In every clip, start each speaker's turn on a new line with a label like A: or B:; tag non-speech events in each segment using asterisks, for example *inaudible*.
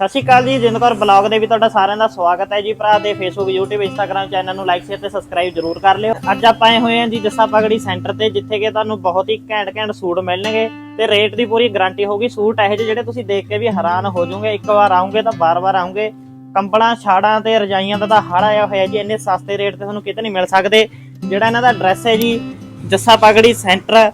A: ਸਤਿ ਸ਼੍ਰੀ ਅਕਾਲ ਜੀ ਜਿੰਦਕੌਰ ਬਲੌਗ ਦੇ ਵੀ ਤੁਹਾਡਾ ਸਾਰਿਆਂ ਦਾ ਸਵਾਗਤ ਹੈ ਜੀ ਭਰਾ ਦੇ ਫੇਸਬੁੱਕ YouTube, Instagram ਚੈਨਲ ਨੂੰ ਲਾਈਕ ਸ਼ੇਅਰ ਤੇ ਸਬਸਕ੍ਰਾਈਬ ਜਰੂਰ ਕਰ ਲਿਓ। ਅੱਜ ਆਪਾਂ ਆਏ ਹੋਏ ਹਾਂ ਜੀ ਜੱਸਾ ਪਗੜੀ ਸੈਂਟਰ ਤੇ, ਜਿੱਥੇ ਕਿ ਤੁਹਾਨੂੰ ਬਹੁਤ ਹੀ ਘੈਂਟ ਘੈਂਟ ਸੂਟ ਮਿਲਣਗੇ ਤੇ ਰੇਟ ਦੀ ਪੂਰੀ ਗਾਰੰਟੀ ਹੋਊਗੀ। ਸੂਟ ਇਹੋ ਜਿਹੇ ਜਿਹੜੇ ਤੁਸੀਂ ਦੇਖ ਕੇ ਵੀ ਹੈਰਾਨ ਹੋ ਜਾਓਗੇ, ਇੱਕ ਵਾਰ ਆਉਂਗੇ ਤਾਂ ਬਾਰ-ਬਾਰ ਆਉਂਗੇ ਕੰਬਲਾਂ, ਛਾੜਾਂ ਤੇ ਰਜਾਈਆਂ ਦਾ ਤਾਂ ਹੜ ਆਇਆ ਹੋਇਆ ਜੀ, ਇੰਨੇ ਸਸਤੇ ਰੇਟ ਤੇ ਤੁਹਾਨੂੰ ਕਿਤੇ ਨਹੀਂ ਮਿਲ ਸਕਦੇ। ਜਿਹੜਾ ਇਹਨਾਂ ਦਾ ਐਡਰੈਸ ਹੈ ਜੀ, ਜੱਸਾ ਪਗੜੀ ਸੈਂਟਰ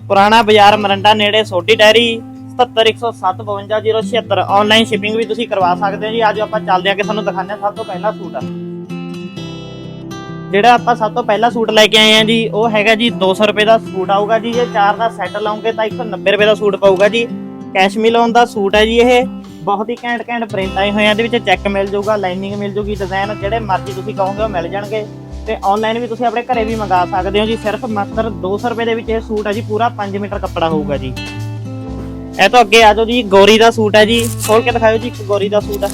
A: ਪੁਰਾਣਾ ਬਾਜ਼ਾਰ ਮਰੰਡਾ ਨੇੜੇ ਸੋਢੀ ਡੈਰੀ। 7710752076 ਆਨਲਾਈਨ ਸ਼ਿਪਿੰਗ ਵੀ ਤੁਸੀਂ ਕਰਵਾ ਸਕਦੇ ਹੋ ਜੀ। ਅੱਜ ਆਪਾਂ ਚੱਲਦੇ ਆ ਕਿ ਤੁਹਾਨੂੰ ਦਿਖਾਉਂਦੇ ਹਾਂ ਸਭ ਤੋਂ ਪਹਿਲਾ ਸੂਟ। ਜਿਹੜਾ ਆਪਾਂ ਸਭ ਤੋਂ ਪਹਿਲਾ ਸੂਟ ਲੈ ਕੇ ਆਏ ਆ ਜੀ, ਉਹ ਹੈਗਾ ਜੀ 200 ਰੁਪਏ ਦਾ ਸੂਟ ਆਊਗਾ ਜੀ। ਜੇ ਚਾਰ ਦਾ ਸੈੱਟ ਲਾਉਂਗੇ ਤਾਂ 190 ਰੁਪਏ ਦਾ ਸੂਟ ਪਊਗਾ ਜੀ। ਕੈਸ਼ਮੀਰ ਲੋਨ ਦਾ ਸੂਟ ਹੈ ਜੀ ਇਹ। ਬਹੁਤ ਹੀ ਘੈਂਟ ਘੈਂਟ ਪ੍ਰਿੰਟ ਆਏ ਹੋਏ ਆ। ਇਹਦੇ ਵਿੱਚ ਚੈੱਕ ਮਿਲ ਜਾਊਗਾ ਲਾਈਨਿੰਗ ਮਿਲ ਜਾਊਗੀ ਡਿਜ਼ਾਈਨ ਜਿਹੜੇ ਮਰਜ਼ੀ ਤੁਸੀਂ ਕਹੋਗੇ ਉਹ ਮਿਲ ਜਾਣਗੇ। ਤੇ ਆਨਲਾਈਨ ਵੀ ਤੁਸੀਂ ਆਪਣੇ ਘਰੇ ਵੀ ਮੰਗਾ ਸਕਦੇ ਹੋ ਜੀ। ਸਿਰਫ ਮਾਤਰ 200 ਰੁਪਏ ਦੇ ਵਿੱਚ ਇਹ ਸੂਟ ਹੈ ਜੀ। ਪੂਰਾ 5 ਮੀਟਰ ਕੱਪੜਾ ਹੋਊਗਾ ਜੀ। ਇਹ ਤੋਂ ਅੱਗੇ ਆ ਜਾਓ ਜੀ, ਗੋਰੀ ਦਾ ਸੂਟ ਹੈ ਜੀ। ਖੋਲ ਕੇ ਦਿਖਾਓ ਜੀ, ਇੱਕ ਗੋਰੀ ਦਾ ਸੂਟ ਹੈ।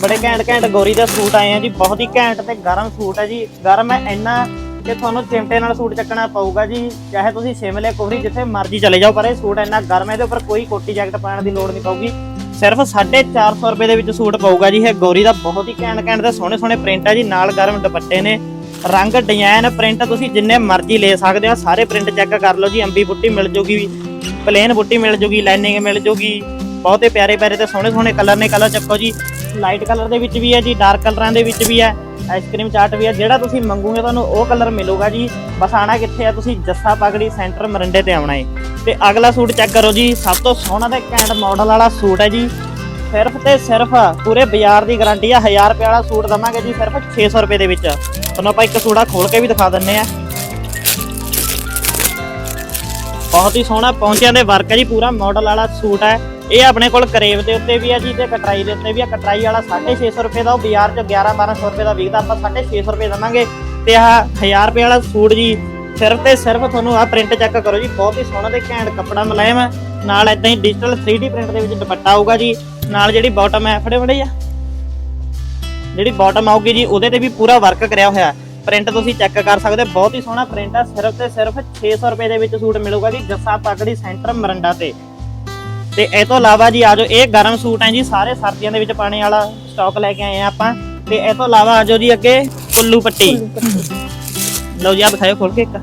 A: ਬੜੇ ਘੈਂਟ ਘੈਂਟ ਗੋਰੀ ਦਾ ਸੂਟ ਆਏ ਆ ਜੀ, ਬਹੁਤ ਹੀ ਘੈਂਟ ਤੇ ਗਰਮ ਸੂਟ ਹੈ ਜੀ। ਗਰਮ ਹੈ ਇੰਨਾ ਕਿ ਤੁਹਾਨੂੰ ਚਿਮਟੇ ਨਾਲ ਸੂਟ ਚੱਕਣਾ ਪਊਗਾ ਜੀ। ਚਾਹੇ ਤੁਸੀਂ ਸ਼ਿਮਲੇ ਕੋਹਰੀ ਜਿੱਥੇ ਮਰਜ਼ੀ ਚਲੇ ਜਾਓ, ਪਰ ਇਹ ਸੂਟ ਇੰਨਾ ਗਰਮ ਹੈ, ਇਹਦੇ ਉੱਪਰ ਕੋਈ ਕੋਟੀ ਜੈਕਟ ਪਾਉਣ ਦੀ ਲੋੜ ਨਹੀਂ ਪਊਗੀ। ਸਿਰਫ 450 ਰੁਪਏ ਦੇ ਵਿੱਚ ਸੂਟ ਪਊਗਾ ਜੀ। ਇਹ ਗੋਰੀ ਦਾ ਬਹੁਤ ਹੀ ਘੈਂਟ ਘੈਂਟ ਤੇ ਸੋਹਣੇ ਸੋਹਣੇ ਪ੍ਰਿੰਟ ਹੈ ਜੀ, ਨਾਲ ਗਰਮ ਦੁਪੱਟੇ ਨੇ। ਰੰਗ ਡਿਜ਼ਾਈਨ ਪ੍ਰਿੰਟ ਤੁਸੀਂ ਜਿੰਨੇ ਮਰਜ਼ੀ ਲੈ ਸਕਦੇ ਹੋ, ਸਾਰੇ ਪ੍ਰਿੰਟ ਚੈੱਕ ਕਰ ਲਓ ਜੀ, ਅੰਬੀ ਬੁੱਟੀ ਮਿਲ ਜੂਗੀ। ਪਲੇਨ ਬੁੱਟੀ ਮਿਲ ਜੂਗੀ ਲਾਈਨਿੰਗ ਮਿਲ ਜੂਗੀ। ਬਹੁਤੇ ਪਿਆਰੇ ਪਿਆਰੇ ਤੇ ਸੋਹਣੇ ਸੋਹਣੇ ਕਲਰ ਨੇ ਕਲਰ ਚੱਕੋ ਜੀ। ਲਾਈਟ ਕਲਰ ਦੇ ਵਿੱਚ ਵੀ ਹੈ ਜੀ ਡਾਰਕ ਕਲਰਾਂ ਦੇ ਵਿੱਚ ਵੀ ਹੈ। ਆਈਸਕ੍ਰੀਮ ਚਾਟ ਵੀ ਹੈ, ਜਿਹੜਾ ਤੁਸੀਂ ਮੰਗੋਗੇ ਤੁਹਾਨੂੰ ਉਹ ਕਲਰ ਮਿਲੂਗਾ ਜੀ। ਬਸ ਆਣਾ ਕਿੱਥੇ ਆ ਤੁਸੀਂ, ਜੱਸਾ ਪਗੜੀ ਸੈਂਟਰ ਮਰਿੰਡੇ ਤੇ ਆਉਣਾ ਹੈ ਤੇ ਅਗਲਾ ਸੂਟ ਚੈੱਕ ਕਰੋ ਜੀ, ਸਭ ਤੋਂ ਸੋਹਣਾ ਤੇ ਘੈਂਟ ਮਾਡਲ ਵਾਲਾ ਸੂਟ ਹੈ ਜੀ। ਸਿਰਫ ਤੇ ਸਿਰਫ ਪੂਰੇ ਬਾਜ਼ਾਰ ਦੀ ਗਾਰੰਟੀ ਆ 1000 ਰੁਪਏ ਵਾਲਾ ਸੂਟ ਦਵਾਂਗੇ ਜੀ, ਸਿਰਫ 600 ਰੁਪਏ ਦੇ ਵਿੱਚ। ਤੁਹਾਨੂੰ ਆਪਾਂ ਇੱਕ ਸੂੜਾ ਖੋਲ ਕੇ ਵੀ ਦਿਖਾ ਦਿੰਨੇ ਆ। ਬਹੁਤ ਹੀ ਸੋਹਣਾ ਪੌਂਚਿਆਂ ਦੇ ਵਰਕ ਹੈ ਜੀ, ਪੂਰਾ ਮਾਡਲ ਵਾਲਾ ਸੂਟ ਹੈ। ਇਹ ਆਪਣੇ ਕੋਲ ਕਰੇਵ ਦੇ ਉੱਤੇ ਵੀ ਹੈ ਜੀ ਤੇ ਕਟਰਾਈ ਦੇ ਉੱਤੇ ਵੀ ਹੈ। ਕਟਰਾਈ ਵਾਲਾ 650 ਰੁਪਏ ਦਾ, ਉਹ ਬਾਜ਼ਾਰ 'ਚ 11 1200 ਰੁਪਏ ਦਾ ਵਿਕਦਾ, ਆਪਾਂ 650 ਰੁਪਏ ਦਵਾਂਗੇ। ਤੇ ਆਹ 1000 ਰੁਪਏ ਵਾਲਾ ਸੂਟ ਜੀ, ਸਿਰਫ ਤੇ ਸਿਰਫ ਤੁਹਾਨੂੰ ਆਹ ਪ੍ਰਿੰਟ ਚੈੱਕ ਕਰੋ ਜੀ, ਬਹੁਤ ਹੀ ਸੋਹਣਾ ਤੇ ਘੈਂਟ ਕੱਪੜਾ ਮੁਲਾਇਮ ਹੈ। ਨਾਲ ਇਦਾਂ ਹੀ ਡਿਜੀਟਲ 3D ਪ੍ਰਿੰਟ ਦੇ ਵਿੱਚ ਦੁਪੱਟਾ ਆਊਗਾ ਜੀ। ਨਾਲ ਜਿਹੜੀ ਬਾਟਮ ਹੈ ਫੜੇ ਫੜੇ ਆ ਜਿਹੜੀ ਬਾਟਮ ਆਊਗੀ ਜੀ, ਉਹਦੇ ਤੇ ਵੀ ਪੂਰਾ ਵਰਕ ਕਰਿਆ ਹੋਇਆ ਪ੍ਰਿੰਟ ਤੁਸੀਂ ਚੈੱਕ ਕਰ ਸਕਦੇ, ਬਹੁਤ ਹੀ ਸੋਹਣਾ ਪ੍ਰਿੰਟ ਹੈ ਸਿਰਫ ਤੇ ਸਿਰਫ 600 ਰੁਪਏ ਦੇ ਵਿੱਚ ਸੂਟ ਮਿਲੂਗਾ ਜੀ, ਜੱਸਾ ਪਗੜੀ ਸੈਂਟਰ ਮਰੰਡਾ ਤੇ। ਤੇ ਇਹ ਤੋਂ ਇਲਾਵਾ ਜੀ ਆਜੋ ਇਹ ਗਰਮ ਸੂਟ ਹੈ ਜੀ, ਸਾਰੇ ਸਰਦੀਆਂ ਦੇ ਵਿੱਚ ਪਾਣੇ ਵਾਲਾ ਸਟਾਕ ਲੈ ਕੇ ਆਏ ਆ ਆਪਾਂ। ਤੇ ਇਹ ਤੋਂ ਇਲਾਵਾ ਆਜੋ ਜੀ ਅੱਗੇ, ਕੁੱਲੂ ਪੱਟੀ। ਲਓ ਜੀ ਆ ਦਿਖਾਓ ਖੋਲ ਕੇ ਇੱਕ।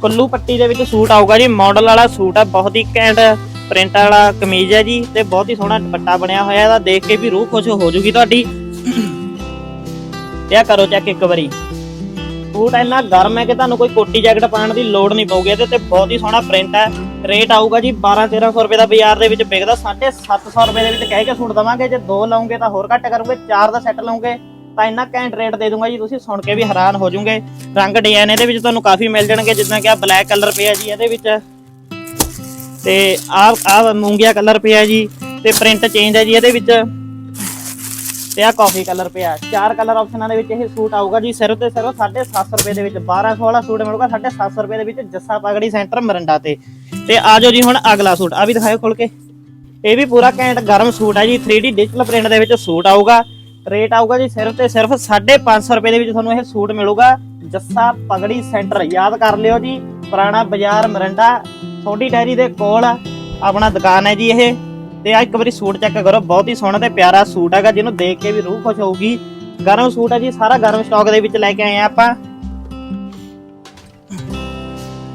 A: ਕੁੱਲੂ ਪੱਟੀ ਦੇ ਵਿੱਚ ਸੂਟ ਆਊਗਾ ਜੀ ਮਾਡਲ ਵਾਲਾ ਸੂਟ ਆ, ਬਹੁਤ ਹੀ ਘੈਂਟ ਪ੍ਰਿੰਟ ਵਾਲਾ ਕਮੀਜ਼ ਹੈ ਜੀ, ਤੇ ਬਹੁਤ ਹੀ ਸੋਹਣਾ ਦੁਪੱਟਾ ਬਣਿਆ ਹੋਇਆ ਇਹਦਾ, ਦੇਖ ਕੇ ਵੀ ਰੂਹ ਖੁਸ਼ ਹੋ ਜੂਗੀ ਤੁਹਾਡੀ। ਇਹ ਕਰੋ ਚੈੱਕ ਇੱਕ ਵਾਰੀ। ਸੂਟ ਇੰਨਾ ਗਰਮ ਹੈ ਕਿ ਤੁਹਾਨੂੰ ਕੋਈ ਕੋਟੀ ਜੈਕਟ ਪਾਉਣ ਦੀ ਲੋੜ ਨਹੀਂ ਪਊਗੀ। ਇਹਦੇ ਤੇ ਬਹੁਤ ਹੀ ਸੋਹਣਾ ਪ੍ਰਿੰਟ ਹੈ। ਰੇਟ ਆਊਗਾ ਜੀ 12 1300 ਰੁਪਏ ਦਾ ਬਾਜ਼ਾਰ ਦੇ ਵਿੱਚ ਵਿਕਦਾ। 750 ਰੁਪਏ ਦੇ ਵਿੱਚ ਕਹਿ ਕੇ ਸੂਟ ਦਵਾਂਗੇ। ਜੇ ਦੋ ਲਓਗੇ ਤਾਂ ਹੋਰ ਘੱਟ ਕਰੋਗੇ, ਚਾਰ ਦਾ ਸੈੱਟ ਲਓਗੇ ਤਾਂ ਇੰਨਾ ਘੈਂਟ ਰੇਟ ਦੇ ਦੂੰਗਾ ਜੀ। ਤੁਸੀਂ ਸੁਣ ਕੇ ਵੀ ਹੈਰਾਨ ਹੋ ਜਾਓਗੇ। ਰੰਗ ਡਿਜ਼ਾਈਨ ਇਹਦੇ ਵਿੱਚ ਤੁਹਾਨੂੰ ਕਾਫੀ ਮਿਲ ਜਾਣਗੇ। ਜਿੱਦਾਂ ਕਿ ਆ ਬਲੈਕ ਕਲਰ ਪਿਆ ਜੀ ਇਹਦੇ ਵਿੱਚ। ਤੇ ਆ ਆ ਮੂੰਗੀਆ ਕਲਰ ਪਿਆ ਜੀ। ਤੇ ਪ੍ਰਿੰਟ ਚੇਂਜ ਹੈ ਜੀ ਇਹਦੇ ਵਿੱਚ। ਤੇ ਆ ਕਾਫੀ ਕਲਰ ਪਿਆ। ਚਾਰ ਕਲਰ ਆਪਸ਼ਨਾਂ ਦੇ ਵਿੱਚ ਇਹ ਸੂਟ ਆਊਗਾ ਜੀ, ਸਿਰਫ ਤੇ ਸਿਰਫ 750 ਰੁਪਏ ਦੇ ਵਿੱਚ। 1200 ਵਾਲਾ ਸੂਟ ਮਿਲੂਗਾ 750 ਰੁਪਏ ਦੇ ਵਿੱਚ ਜੱਸਾ ਪਗੜੀ ਸੈਂਟਰ ਮਰੰਡਾ ਤੇ। ਤੇ ਆਜੋ ਜੀ ਹੁਣ ਅਗਲਾ ਸੂਟ ਆ ਵੀ ਦਿਖਾਓ ਖੋਲ ਕੇ। ਇਹ ਵੀ ਪੂਰਾ ਘੈਂਟ ਗਰਮ ਸੂਟ ਹੈ ਜੀ 3D ਡਿਜੀਟਲ ਪ੍ਰਿੰਟ ਦੇ ਵਿੱਚ ਸੂਟ ਆਊਗਾ। ਰੇਟ ਆਊਗਾ ਜੀ ਸਿਰਫ ਤੇ ਸਿਰਫ 550 ਰੁਪਏ ਦੇ ਵਿੱਚ ਤੁਹਾਨੂੰ ਇਹ ਸੂਟ ਮਿਲੂਗਾ। ਜੱਸਾ ਪਗੜੀ ਸੈਂਟਰ ਯਾਦ ਕਰ ਲਿਓ ਜੀ, ਪੁਰਾਣਾ ਬਾਜ਼ਾਰ ਮਰੰਡਾ। ਛੋਟੀ ਡੈਰੀ ਦੇ ਕੋਲ ਆਪਣਾ ਦੁਕਾਨ ਹੈ ਜੀ ਇਹ। ਤੇ ਆ ਇੱਕ ਵਾਰੀ ਸੂਟ ਚੈੱਕ ਕਰੋ, ਬਹੁਤ ਹੀ ਸੋਹਣਾ ਤੇ ਪਿਆਰਾ ਸੂਟ ਹੈਗਾ, ਜਿਹਨੂੰ ਦੇਖ ਕੇ ਵੀ ਰੂਹ ਖੁਸ਼ ਹੋਊਗੀ। ਗਰਮ ਸੂਟ ਹੈ ਜੀ, ਸਾਰਾ ਗਰਮ ਸਟਾਕ ਦੇ ਵਿੱਚ ਲੈ ਕੇ ਆਏ ਆ ਆਪਾਂ।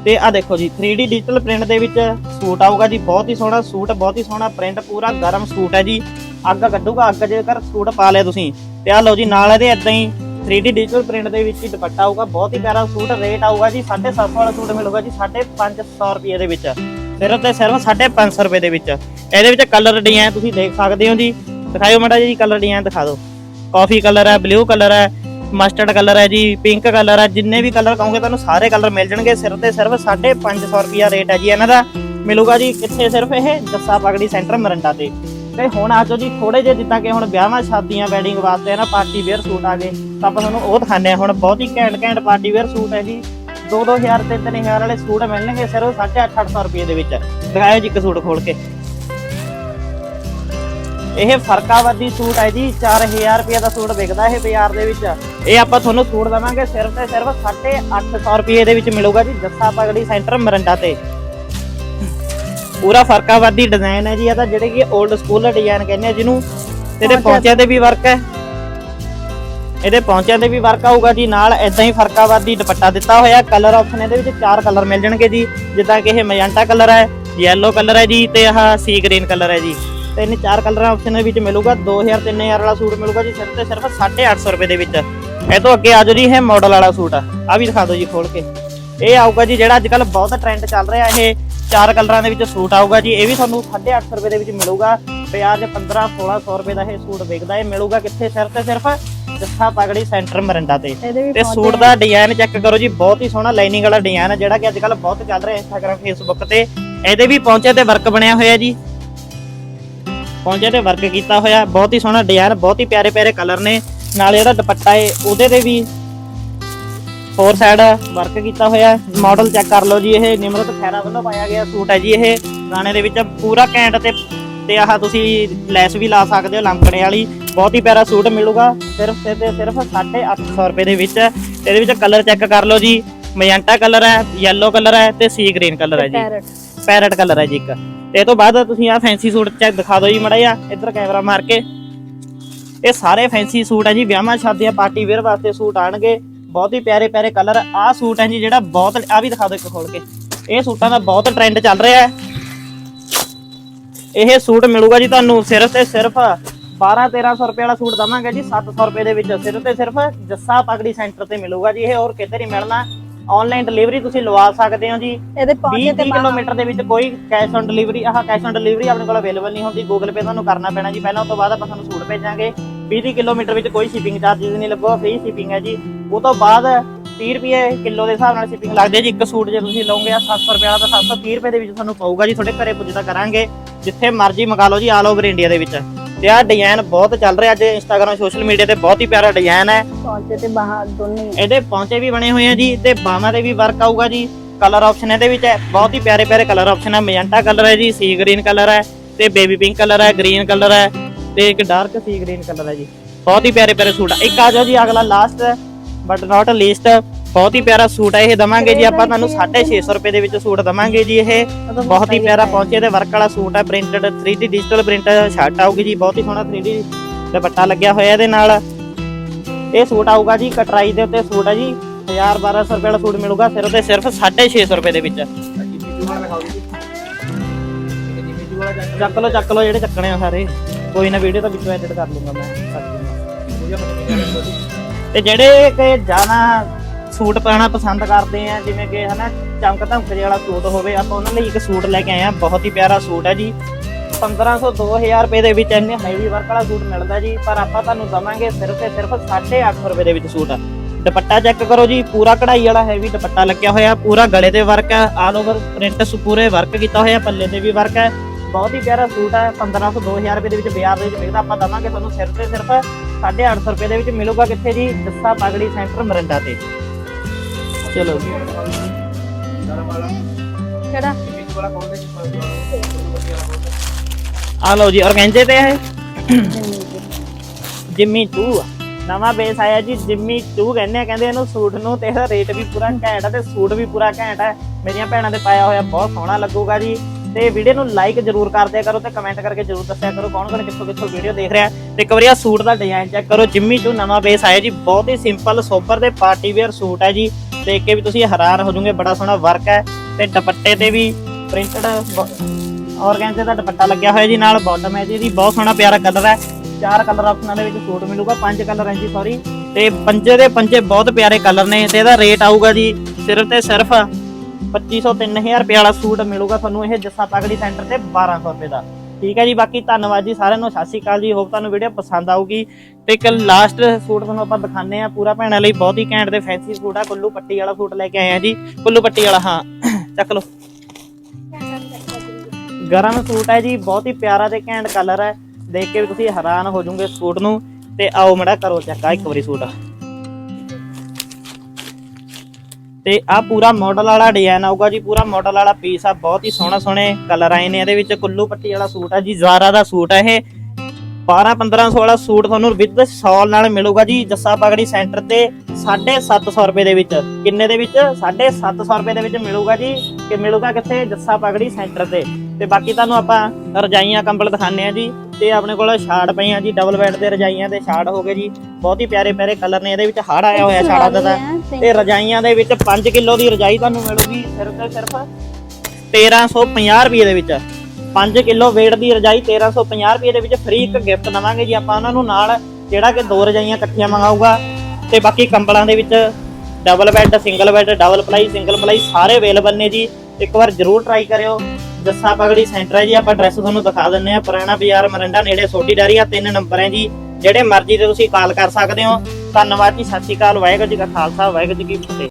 A: ਤੇ ਆ ਦੇਖੋ ਜੀ 3D ਡਿਜੀਟਲ ਪ੍ਰਿੰਟ ਦੇ ਵਿੱਚ ਸੂਟ ਆਊਗਾ ਜੀ, ਬਹੁਤ ਹੀ ਸੋਹਣਾ ਸੂਟ, ਬਹੁਤ ਹੀ ਸੋਹਣਾ ਪ੍ਰਿੰਟ ਪੂਰਾ ਗਰਮ ਸੂਟ ਹੈ ਜੀ। ਅੱਗ ਕੱਢੂਗਾ, ਅੱਗ ਜੇਕਰ ਸੂਟ ਪਾ ਲਿਆ ਤੁਸੀਂ। ਤੇ ਆ ਲਓ ਜੀ, ਨਾਲ ਇਹਦੇ ਇਦਾਂ ਹੀ 3D ਡਿਜੀਟਲ ਪ੍ਰਿੰਟ ਦੇ ਵਿੱਚ ਹੀ ਦੁਪੱਟਾ ਆਊਗਾ, ਬਹੁਤ ਹੀ ਪਿਆਰਾ ਸੂਟ ਰੇਟ ਆਊਗਾ ਜੀ 750 ਵਾਲਾ ਸੂਟ ਮਿਲੂਗਾ ਜੀ 550 ਰੁਪਏ ਦੇ ਵਿੱਚ। ਸਿਰਫ ਤੇ ਸਿਰਫ 550 ਰੁਪਏ ਦੇ ਵਿੱਚ। ਇਹਦੇ ਵਿੱਚ ਕਲਰ ਡਿਜ਼ਾਈਨ ਤੁਸੀਂ ਦੇਖ ਸਕਦੇ ਹੋ ਜੀ। ਦਿਖਾਇਓ ਮਾੜਾ ਜੀ ਕਲਰ ਡਿਜ਼ਾਈਨ ਦਿਖਾ ਦਿਓ। ਕਾਫੀ ਕਲਰ ਹੈ ਬਲੂ ਕਲਰ ਹੈ ਮਸਟਰਡ ਕਲਰ ਹੈ ਜੀ ਪਿੰਕ ਕਲਰ ਹੈ, ਜਿੰਨੇ ਵੀ ਕਲਰ ਕਹੋਗੇ ਤੁਹਾਨੂੰ ਸਾਰੇ ਕਲਰ ਮਿਲ ਜਾਣਗੇ। ਸਿਰਫ ਤੇ ਸਿਰਫ 550 ਰੁਪਿਆ ਰੇਟ ਹੈ ਜੀ ਇਹਨਾਂ ਦਾ। ਮਿਲੂਗਾ ਜੀ ਕਿੱਥੇ ਸਿਰਫ ਇਹ? ਜੱਸਾ ਪਗੜੀ ਸੈਂਟਰ ਮਰੰਡਾ ਤੇ। ਤੇ ਹੁਣ ਆਜੋ ਜੀ ਥੋੜੇ ਜਿਹੇ ਜਿੱਦਾਂ ਕਿ ਹੁਣ ਵਿਆਹਾਂ ਸ਼ਾਦੀਆਂ ਵੈਡਿੰਗ ਵਾਸਤੇ ਨਾ ਪਾਰਟੀ ਵੇਅਰ ਸੂਟ ਆ ਗਏ। ਤਾਂ ਆਪਾਂ ਤੁਹਾਨੂੰ ਉਹ ਦਿਖਾਣੇ ਆ ਹੁਣ ਬਹੁਤ ਹੀ ਘੈਂਟ ਘੈਂਟ ਪਾਰਟੀ ਵੇਅਰ ਸੂਟ ਹੈ ਜੀ। 2-2000 ਤੇ 3000 ਵਾਲੇ ਸੂਟ ਮਿਲਣਗੇ ਸਿਰਫ 850 ਰੁਪਏ ਦੇ ਵਿੱਚ। ਦਿਖਾਇਓ ਜੀ ਇੱਕ ਸੂਟ ਖੋਲ ਕੇ। ਇਹ ਫਰਕਾਵਾਦੀ ਸੂਟ ਹੈ ਜੀ 4000 ਰੁਪਏ ਦਾ ਸੂਟ ਵਿਕਦਾ ਇਹ ਬਾਜ਼ਾਰ ਦੇ ਵਿੱਚ। ਇਹ ਆਪਾਂ ਤੁਹਾਨੂੰ ਸੂਟ ਦਵਾਂਗੇ ਸਿਰਫ ਤੇ ਸਿਰਫ 850 ਰੁਪਏ ਦੇ ਵਿੱਚ ਮਿਲੂਗਾ ਜੀ ਜੱਸਾ ਪਗੜੀ ਸੈਂਟਰ ਮਰੰਡਾ ਤੇ। ਪੂਰਾ ਫਰਕਾਵਾਦੀ ਡਿਜ਼ਾਈਨ ਹੈ ਜੀ ਇਹ ਤਾਂ ਜਿਹੜੇ ਕਿ 올ਡ ਸਕੂਲ ਡਿਜ਼ਾਈਨ ਕਹਿੰਦੇ ਆ ਜਿਹਨੂੰ। ਇਹਦੇ ਪੌਂਚਿਆਂ ਤੇ ਵੀ ਵਰਕ ਹੈ। ਇਹਦੇ ਪੌਂਚਿਆਂ ਤੇ ਵੀ ਵਰਕ ਆਊਗਾ ਜੀ ਨਾਲ ਇਦਾਂ ਹੀ ਫਰਕਾਵਾਦੀ ਦੁਪੱਟਾ ਦਿੱਤਾ ਹੋਇਆ ਕਲਰ ਆਪਸ਼ਨ ਇਹਦੇ ਵਿੱਚ ਚਾਰ ਕਲਰ ਮਿਲ ਜਾਣਗੇ ਜੀ ਜਿੱਦਾਂ ਕਿ ਇਹ ਮੈਜੈਂਟਾ ਕਲਰ ਹੈ ਯੈਲੋ ਕਲਰ ਹੈ ਜੀ ਤੇ ਆਹ ਸੀ ਗ੍ਰੀਨ ਕਲਰ ਹੈ ਜੀ। ਤੇ ਇਹਨੇ ਚਾਰ ਕਲਰਾਂ ਆਪਸ਼ਨ ਦੇ ਵਿੱਚ ਮਿਲੂਗਾ 2000 3000 ਵਾਲਾ ਸੂਟ ਮਿਲੂਗਾ ਜੀ ਸਿਰਫ ਤੇ ਸਿਰਫ 850 ਰੁਪਏ ਦੇ ਵਿੱਚ। ਇਹ ਤੋਂ ਅੱਗੇ ਆ ਜਾਓ ਜੀ ਇਹ ਮਾਡਲ ਵਾਲਾ ਸੂਟ ਆ। ਆ ਵੀ ਦਿਖਾ ਦਿਓ ਜੀ ਖੋਲ ਕੇ। ਇਹ ਆਊਗਾ ਜੀ ਜਿਹੜਾ ਅੱਜ ਕੱਲ ਬਹੁਤ ਟ੍ਰੈਂਡ ਚੱਲ ਰਿਹਾ ਇਹ ਚਾਰ ਕਲਰਾਂ ਦੇ ਵਿੱਚ ਸੂਟ ਆਊਗਾ ਜੀ। ਇਹ ਵੀ ਤੁਹਾਨੂੰ 850 ਰੁਪਏ ਦੇ ਵਿੱਚ ਮਿਲੂਗਾ। ਬਾਜ਼ਾਰ 'ਚ 15 1600 ਰੁਪਏ ਦਾ ਇਹ ਸੂਟ ਵਿਕਦਾ ਇਹ ਮਿਲੂਗਾ ਕਿੱਥੇ? ਸਿਰਫ ਤੇ ਸਿਰਫ ਜੱਸਾ ਪਗੜੀ ਸੈਂਟਰ ਮਰਿੰਡਾ ਤੇ। ਤੇ ਸੂਟ ਦਾ ਡਿਜ਼ਾਈਨ ਚੈੱਕ ਕਰੋ ਜੀ ਬਹੁਤ ਹੀ ਸੋਹਣਾ ਲਾਈਨਿੰਗ ਵਾਲਾ ਡਿਜ਼ਾਈਨ ਹੈ ਜਿਹੜਾ ਕਿ ਅੱਜ ਕੱਲ ਬਹੁਤ ਚੱਲ ਰਿਹਾ ਇੰਸਟਾਗ੍ਰam ਫੇਸਬੁੱਕ ਤੇ। ਇਹਦੇ ਵੀ ਪਹੁੰਚੇ ਤੇ ਵਰਕ ਬਣਿਆ ਹੋਇਆ ਜੀ। ਪਹੁੰਚੇ ਤੇ ਵਰਕ ਕੀਤਾ ਹੋਇਆ। ਬਹੁਤ ਹੀ ਸੋਹਣਾ ਡਿਜ਼ਾਈਨ ਬਹੁਤ ਹੀ ਪਿਆਰੇ ਪਿਆਰੇ ਕਲਰ ਨੇ। ਨਾਲ ਜਿਹੜਾ ਦੁਪੱਟਾ ਹੈ ਉਹਦੇ ਤੇ ਵੀ ਫੋਰ ਸਾਈਡ ਵਰਕ ਕੀਤਾ ਹੋਇਆ। ਮਾਡਲ ਚੈੱਕ ਕਰ ਲਓ ਜੀ ਇਹ ਨਿਮਰਤ ਖੈਰਾ ਵੱਲੋਂ ਪਾਇਆ ਗਿਆ ਸੂਟ ਹੈ ਜੀ ਇਹ। ਗਾਣੇ ਦੇ ਵਿੱਚ ਪੂਰਾ ਘੈਂਟ ਤੇ ਤੇ ਆਹ ਤੁਸੀਂ ਲੈਸ ਵੀ ਲਾ ਸਕਦੇ ਹੋ ਲੰਕੜੇ ਵਾਲੀ। ਬਹੁਤ ਹੀ ਪਿਆਰਾ ਸੂਟ ਮਿਲੂਗਾ। ਸਿਰਫ ਤੇ ਸਿਰਫ 850 ਰੁਪਏ ਦੇ ਵਿੱਚ। ਇਹਦੇ ਵਿੱਚ ਕਲਰ ਚੈੱਕ ਕਰ ਲਓ ਜੀ। ਮੈਜੈਂਟਾ ਕਲਰ ਹੈ ਯੈਲੋ ਕਲਰ ਹੈ ਤੇ ਸੀ ਗ੍ਰੀਨ ਕਲਰ ਹੈ ਜੀ।
B: ਪੈਰਟ
A: ਕਲਰ ਹੈ ਜੀ ਇੱਕ। ਤੇ ਇਹ ਤੋਂ ਬਾਅਦ ਤੁਸੀਂ ਆਹ ਫੈਂਸੀ ਸੂਟ ਚੈੱਕ ਦਿਖਾ ਦਿਓ ਜੀ ਮੜਾ ਜਿਹਾ, ਇੱਧਰ ਕੈਮਰਾ ਮਾਰ ਕੇ। ਇਹ ਸਾਰੇ ਫੈਂਸੀ ਸੂਟ ਹੈ ਜੀ, ਵਿਆਹਾਂ ਸ਼ਾਦੀਆਂ ਪਾਰਟੀ ਵੇਅਰ ਵਾਸਤੇ ਸੂਟ ਆਣਗੇ। ਬਹੁਤ ਹੀ ਪਿਆਰੇ ਪਿਆਰੇ ਕਲਰ ਆਹ ਸੂਟ ਹੈ ਜੀ ਜਿਹੜਾ ਬਹੁਤ ਆ ਵੀ ਦਿਖਾ ਦਿਓ ਇੱਕ ਖੋਲ ਕੇ। ਇਹ ਸੂਟਾਂ ਦਾ ਬਹੁਤ ਟ੍ਰੈਂਡ ਚੱਲ ਰਿਹਾ ਹੈ। ਇਹ ਸੂਟ ਮਿਲੂਗਾ ਜੀ ਤੁਹਾਨੂੰ ਸਿਰਫ ਤੇ ਸਿਰਫ 12 1300 ਰੁਪਏ ਵਾਲਾ ਸੂਟ ਦਵਾਂਗੇ ਜੀ 700 ਰੁਪਏ ਦੇ ਵਿੱਚ ਸਿਰਫ ਤੇ ਸਿਰਫ ਜੱਸਾ ਪਗੜੀ ਸੈਂਟਰ ਤੇ ਮਿਲੂਗਾ ਜੀ। ਇਹ ਹੋਰ ਕਿਤੇ ਨਹੀਂ ਮਿਲਣਾ। ਆਨਲਾਈਨ ਡਿਲੀਵਰੀ ਤੁਸੀਂ ਲਵਾ ਸਕਦੇ ਹੋ ਜੀ।
B: ਇਹਦੇ ਪਹੁੰਚੇ
A: 20
B: ਤੇ
A: ਕਿਲੋਮੀਟਰ ਦੇ ਵਿੱਚ ਕੋਈ ਕੈਸ਼ ਔਨ ਡਿਲੀਵਰੀ ਆਹ ਕੈਸ਼ ਔਨ ਡਿਲੀਵਰੀ ਆਪਣੇ ਕੋਲ ਅਵੇਲੇਬਲ ਨਹੀਂ ਹੁੰਦੀ। ਗੂਗਲ ਪੇ ਤੁਹਾਨੂੰ ਕਰਨਾ ਪੈਣਾ ਜੀ। ਪਹਿਲਾਂ ਉਸ ਤੋਂ ਬਾਅਦ ਆਪਾਂ ਤੁਹਾਨੂੰ ਸੂਟ ਭੇਜਾਂਗੇ। 20 ਕਿਲੋਮੀਟਰ ਵਿੱਚ ਕੋਈ ਸ਼ਿਪਿੰਗ ਚਾਰजेस ਨਹੀਂ ਲੱਗੂਗਾ ਫ੍ਰੀ ਸ਼ਿਪਿੰਗ ਹੈ ਜੀ। ਉਹ ਤੋਂ ਬਾਅਦ 30 ਰੁਪਏ ਕਿਲੋ ਦੇ ਹਿਸਾਬ ਨਾਲ ਸ਼ਿਪਿੰਗ ਲੱਗਦੀ ਹੈ ਜੀ। ਇੱਕ ਸੂਟ ਜੇ ਤੁਸੀਂ ਲਓਗੇ ਆ 700 ਰੁਪਏ ਵਾਲਾ ਤਾਂ 730 ਰੁਪਏ ਦੇ ਵਿੱਚ ਤੁਹਾਨੂੰ ਪਊਗਾ ਜੀ। ਤੁਹਾਡੇ ਘਰੇ ਪੁੱਜਦਾ ਕਰਾਂਗੇ। ਜਿੱਥੇ ਮਰਜ਼ੀ ਮੰਗਾ ਲਓ ਜੀ ਆਲ ਓਵਰ ਇੰਡੀਆ ਦੇ ਵਿੱਚ। ਤੇ ਆਹ ਡਿਜ਼ਾਈਨ ਬਹੁਤ ਚੱਲ ਰਿਹਾ ਅੱਜ ਇੰਸਟਾਗ੍ਰam ਸੋਸ਼ਲ ਮੀਡੀਆ ਤੇ ਬਹੁਤ ਹੀ ਪਿਆਰਾ ਡਿਜ਼ਾਈਨ ਹੈ।
B: ਪਹੁੰਚੇ ਤੇ ਬਾਹਰ ਦੋਨੇ।
A: ਇਹਦੇ ਪੌਂਚੇ ਵੀ ਬਣੇ ਹੋਏ ਆ ਜੀ ਤੇ ਬਾਹਾਂ ਤੇ ਵੀ ਵਰਕ ਆਊਗਾ ਜੀ। ਕਲਰ ਆਪਸ਼ਨ ਇਹਦੇ ਵਿੱਚ ਹੈ ਬਹੁਤ ਹੀ ਪਿਆਰੇ ਪਿਆਰੇ ਕਲਰ ਆਪਸ਼ਨ ਹੈ। ਮੈਜੈਂਟਾ ਕਲਰ ਹੈ ਜੀ ਸੀ ਗ੍ਰੀਨ ਕਲਰ ਹੈ ਤੇ ਬੇਬੀ ਪਿੰਕ ਕਲਰ ਹੈ ਗ੍ਰੀਨ ਕਲਰ ਹੈ ਤੇ ਇੱਕ ਡਾਰਕ ਸੀ ਗ੍ਰੀਨ ਕਲਰ ਹੈ ਜੀ। ਬਹੁਤ ਹੀ ਪਿਆਰੇ ਪਿਆਰੇ ਸੂਟ ਆ। ਇੱਕ ਆ ਜਾਓ ਜੀ ਅਗਲਾ ਲਾਸਟ ਬਟ ਨਾਟ ਲੀਸਟ ਬਹੁਤ ਹੀ ਪਿਆਰਾ ਸੂਟ ਹੈ ਇਹ ਦਵਾਂਗੇ ਜੀ ਆਪਾਂ ਤੁਹਾਨੂੰ 650 ਰੁਪਏ ਦੇ ਵਿੱਚ ਸੂਟ ਦਵਾਂਗੇ ਜੀ ਇਹ। ਬਹੁਤ ਹੀ ਪਿਆਰਾ ਪਹੁੰਚੇ ਤੇ ਵਰਕ ਵਾਲਾ ਸੂਟ ਹੈ printed 3D digital print shirt ਆਊਗੀ ਜੀ ਬਹੁਤ ਹੀ ਸੋਹਣਾ 3D ਦੁਪੱਟਾ ਲੱਗਿਆ ਹੋਇਆ ਇਹਦੇ ਨਾਲ। ਇਹ ਸੂਟ ਆਊਗਾ ਜੀ ਕਟਰਾਈ ਦੇ ਉੱਤੇ ਸੂਟ ਹੈ ਜੀ 1000 1200 ਰੁਪਏ ਵਾਲਾ ਸੂਟ ਮਿਲੂਗਾ ਸਿਰਫ ਤੇ ਸਿਰਫ 650 ਰੁਪਏ ਦੇ ਵਿੱਚ। ਚੱਕ ਲਓ ਚੱਕ ਲਓ ਜਿਹੜੇ ਚੱਕਣੇ ਆ ਸਾਰੇ। ਕੋਈ ਨਾ ਵੀਡੀਓ ਤਾਂ ਵਿੱਚੋਂ ਐਡਿਟ ਕਰ ਲੂੰਗਾ ਮੈਂ। ਤੇ ਜਿਹੜੇ ਕਿ ਜ਼ਿਆਦਾ ਸੂਟ ਪਾਣਾ ਪਸੰਦ ਕਰਦੇ ਆ, ਜਿਵੇਂ ਕਿ ਹਨਾ, ਚਮਕ ਧਮਕ ਜਿਹੇ ਵਾਲਾ ਸੂਟ ਹੋਵੇ, ਆਪਾਂ ਉਹਨਾਂ ਲਈ ਇੱਕ ਸੂਟ ਲੈ ਕੇ ਆਏ ਆ, ਬਹੁਤ ਹੀ ਪਿਆਰਾ ਸੂਟ ਹੈ ਜੀ। 1500 2000 ਰੁਪਏ ਦੇ ਵਿੱਚ ਇੰਨੇ ਹੈਵੀ ਵਰਕ ਵਾਲਾ ਸੂਟ ਮਿਲਦਾ ਜੀ, ਪਰ ਆਪਾਂ ਤੁਹਾਨੂੰ ਦਵਾਂਗੇ ਸਿਰਫ ਤੇ ਸਿਰਫ 850 ਰੁਪਏ ਦੇ ਵਿੱਚ ਸੂਟ। ਦੁਪੱਟਾ ਚੈੱਕ ਕਰੋ ਜੀ, ਪੂਰਾ ਕਢਾਈ ਵਾਲਾ ਹੈਵੀ ਦੁਪੱਟਾ ਲੱਗਿਆ ਹੋਇਆ, ਪੂਰਾ ਗਲੇ ਤੇ ਵਰਕ ਹੈ ਆਲ ਓਵਰ ਪ੍ਰਿੰਟ ਪੂਰੇ ਵਰਕ ਕੀਤਾ ਹੋਇਆ, ਪੱਲੇ ਤੇ ਵੀ ਵਰਕ ਹੈ ਬਹੁਤ ਹੀ ਪਿਆਰਾ ਸੂਟ ਹੈ 1500 2000 ਰੁਪਏ ਦੇ ਵਿੱਚ ਬਾਜ਼ਾਰ ਦੇ ਵਿੱਚ ਮਿਲਦਾ ਆਪਾਂ ਦਵਾਂਗੇ ਤੁਹਾਨੂੰ ਸਿਰਫ ਤੇ ਸਿਰਫ 850 ਰੁਪਏ ਦੇ ਵਿੱਚ ਮਿਲੂਗਾ ਕਿੱਥੇ ਜੀ? ਜੱਸਾ ਪਗੜੀ ਸੈਂਟਰ ਮਰਿੰਡਾ ਤੇ। ਚਲੋ। ਜੀ
B: ਕਿਹੜਾ?
A: ਆ ਲਓ ਜੀ ਔਰਗੈਂਜੇ ਤੇ ਹੈ ਜਿੰਮੀ 2 ਨਵਾਂ ਬੇਸ ਆਇਆ ਜੀ ਜਿੰਮੀ 2 ਕਹਿੰਦੇ ਆ ਕਹਿੰਦੇ ਇਹਨੂੰ ਸੂਟ ਨੂੰ ਤੇ ਇਹਦਾ ਰੇਟ ਵੀ ਪੂਰਾ ਘੈਂਟ ਹੈ ਤੇ ਸੂਟ ਵੀ ਪੂਰਾ ਘੈਂਟ ਹੈ ਮੇਰੀਆਂ ਭੈਣਾਂ ਦੇ ਪਾਇਆ ਹੋਇਆ ਬਹੁਤ ਸੋਹਣਾ ਲੱਗੂਗਾ ਜੀ। ਤੇ ਵੀਡੀਓ ਨੂੰ ਲਾਈਕ ਜਰੂਰ ਕਰ ਦਿਆ ਕਰੋ ਤੇ ਕਮੈਂਟ ਕਰਕੇ ਜਰੂਰ ਦੱਸਿਆ ਕਰੋ ਕੌਣ ਕੌਣ ਕਿੱਥੋਂ ਕਿੱਥੋਂ ਵੀਡੀਓ ਦੇਖ ਰਿਹਾ। ਤੇ ਇੱਕ ਵਾਰੀ ਆਹ ਸੂਟ ਦਾ ਡਿਜ਼ਾਈਨ ਚੈੱਕ ਕਰੋ। ਜਿੰਮੀ 2 ਨਵਾਂ ਬੇਸ ਆਇਆ ਜੀ ਬਹੁਤ ਹੀ ਸਿੰਪਲ ਸੋਬਰ ਤੇ ਪਾਰਟੀ ਵੇਅਰ ਸੂਟ ਹੈ ਜੀ। ਦੇਖ ਕੇ ਵੀ ਤੁਸੀਂ ਹੈਰਾਨ ਹੋ ਜਾਓਗੇ, ਬੜਾ ਸੋਹਣਾ ਵਰਕ ਹੈ ਤੇ ਦੁਪੱਟੇ ਤੇ ਵੀ ਪ੍ਰਿੰਟਡ ਔਰਗੈਂਜੇ ਦਾ ਦੁਪੱਟਾ ਲੱਗਿਆ ਹੋਇਆ ਜੀ ਨਾਲ ਬਾਟਮ ਹੈ ਜੀ, ਇਹਦੀ ਬਹੁਤ ਸੋਹਣਾ ਪਿਆਰਾ ਕਲਰ ਹੈ। ਚਾਰ ਕਲਰ ਆਪਸ਼ਨਾਂ ਦੇ ਵਿੱਚ ਸੂਟ ਮਿਲੂਗਾ, ਪੰਜ ਕਲਰ ਹੈ ਜੀ ਸੌਰੀ ਤੇ ਪੰਜੇ ਦੇ ਪੰਜੇ ਬਹੁਤ ਪਿਆਰੇ ਕਲਰ ਨੇ, ਤੇ ਇਹਦਾ ਰੇਟ ਆਊਗਾ ਜੀ ਸਿਰਫ ਤੇ ਸਿਰਫ 2500 3000 ਰੁਪਏ ਵਾਲਾ ਸੂਟ ਮਿਲੂਗਾ ਤੁਹਾਨੂੰ ਇਹ ਜੱਸਾ ਪਗੜੀ ਸੈਂਟਰ ਤੇ 1200 ਰੁਪਏ ਦਾ। ਠੀਕ ਹੈ ਜੀ, ਬਾਕੀ ਧੰਨਵਾਦ ਜੀ ਸਾਰਿਆਂ ਨੂੰ, ਸਤਿ ਸ਼੍ਰੀ ਅਕਾਲ ਜੀ ਹੋਪ ਤੁਹਾਨੂੰ ਵੀਡੀਓ ਪਸੰਦ ਆਊਗੀ। ਤੇ ਇੱਕ ਲਾਸਟ ਸੂਟ ਤੁਹਾਨੂੰ ਆਪਾਂ ਦਿਖਾਣੇ ਆ ਪੂਰਾ ਭੈਣਾਂ ਲਈ ਬਹੁਤ ਹੀ ਘੈਂਟ ਤੇ ਫੈਂਸੀ ਸੂਟ ਆ, ਕੁੱਲੂ ਪੱਟੀ ਵਾਲਾ ਸੂਟ ਲੈ ਕੇ ਆਏ ਆ ਜੀ। ਕੁੱਲੂ ਪੱਟੀ ਵਾਲਾ, ਹਾਂ, *coughs* ਚੱਕ ਲਓ। ਗਰਮ ਸੂਟ ਹੈ ਜੀ, ਬਹੁਤ ਹੀ ਪਿਆਰਾ ਤੇ ਘੈਂਟ ਕਲਰ ਹੈ। ਦੇਖ ਕੇ ਵੀ ਤੁਸੀਂ ਹੈਰਾਨ ਹੋ ਜਾਓਗੇ ਸੂਟ ਨੂੰ। ਤੇ ਆਓ ਮੜਾ ਕਰੋ ਚੈੱਕ ਆ ਇੱਕ ਵਾਰੀ ਸੂਟ ਤੇ ਆ ਪੂਰਾ ਮਾਡਲ ਵਾਲਾ ਡਿਜ਼ਾਈਨ ਆਊਗਾ ਜੀ, ਪੂਰਾ ਮਾਡਲ ਵਾਲਾ ਪੀਸ ਆ, ਬਹੁਤ ਹੀ ਸੋਹਣਾ ਸੋਹਣੇ ਕਲਰ ਆਏ ਨੇ। ਇਹਦੇ ਵਿੱਚ ਕੁੱਲੂ ਪੱਟੀ ਵਾਲਾ ਸੂਟ ਆ ਜੀ ਜ਼ਾਰਾ ਦਾ ਸੂਟ ਆ ਇਹ। 12 1500 ਵਾਲਾ ਸੂਟ ਤੁਹਾਨੂੰ ਵਿਦ ਸ਼ਾਲ ਨਾਲ ਮਿਲੂਗਾ ਜੀ, ਜੱਸਾ ਪਗੜੀ ਸੈਂਟਰ ਤੇ 750 ਰੁਪਏ ਦੇ ਵਿੱਚ। ਕਿੰਨੇ ਦੇ ਵਿੱਚ? 750 ਰੁਪਏ ਦੇ ਵਿੱਚ ਮਿਲੂਗਾ ਜੀ। ਕਿ ਮਿਲੂਗਾ ਕਿੱਥੇ? ਜੱਸਾ ਪਗੜੀ ਸੈਂਟਰ ਤੇ। ਤੇ ਬਾਕੀ ਤੁਹਾਨੂੰ ਆਪਾਂ ਰਜਾਈਆਂ, ਕੰਬਲ ਦਿਖਾਣੇ ਆ ਜੀ। ਤੇ ਆਪਣੇ ਕੋਲ ਛਾੜ ਪਈਆਂ ਜੀ ਡਬਲ ਬੈੱਡ ਦੇ ਰਜਾਈਆਂ ਦੇ ਛਾੜ ਹੋ ਗਏ ਜੀ। ਬਹੁਤ ਹੀ ਪਿਆਰੇ ਪਿਆਰੇ ਕਲਰ ਨੇ ਇਹਦੇ ਵਿੱਚ ਹੜ ਆਇਆ ਹੋਇਆ ਛਾੜਾਂ ਦਾ ਤਾਂ। ਤੇ ਰਜਾਈਆਂ ਦੇ ਵਿੱਚ 5 ਕਿਲੋ ਦੀ ਰਜਾਈ ਤੁਹਾਨੂੰ ਮਿਲੂਗੀ ਸਿਰਫ ਤੇ ਸਿਰਫ 1350 ਰੁਪਏ ਦੇ ਵਿੱਚ। 5 ਕਿਲੋ weight ਦੀ ਰਜਾਈ 1350 ਰੁਪਏ ਦੇ ਵਿੱਚ ਫ੍ਰੀ ਇੱਕ ਗਿਫਟ ਦਵਾਂਗੇ ਜੀ ਆਪਾਂ ਉਹਨਾਂ ਨੂੰ ਨਾਲ ਜਿਹੜਾ ਕਿ ਦੋ ਰਜਾਈਆਂ ਇਕੱਠੀਆਂ ਮੰਗਾਊਗਾ। ਤੇ ਬਾਕੀ ਕੰਬਲਾਂ ਦੇ ਵਿੱਚ double bed single bed double ply single ply ਸਾਰੇ ਅਵੇਲੇਬਲ ਨੇ ਜੀ। ਇੱਕ ਵਾਰ ਜਰੂਰ ਟਰਾਈ ਕਰਿਓ। ਜੱਸਾ ਪਗੜੀ ਸੈਂਟਰ ਹੈ ਜੀ, ਆਪਾਂ ਐਡਰੈਸ ਤੁਹਾਨੂੰ ਦਿਖਾ ਦਿੰਨੇ ਆ ਪੁਰਾਣਾ ਬਾਜ਼ਾਰ ਮਰੰਡਾ ਨੇੜੇ ਸੋਢੀ ਡਾਰੀ ਆ, ਤਿੰਨ ਨੰਬਰ ਹੈ ਜੀ। ਜਿਹੜੇ ਮਰਜ਼ੀ ਤੇ ਤੁਸੀਂ ਕਾਲ ਕਰ ਸਕਦੇ ਹੋ। ਧੰਨਵਾਦ ਜੀ, ਸਤਿ ਸ਼੍ਰੀ ਅਕਾਲ, ਵਾਹਿਗੁਰੂ ਜੀ ਕਾ ਖਾਲਸਾ, ਵਾਹਿਗੁਰੂ ਜੀ ਕੀ ਫਤਿਹ।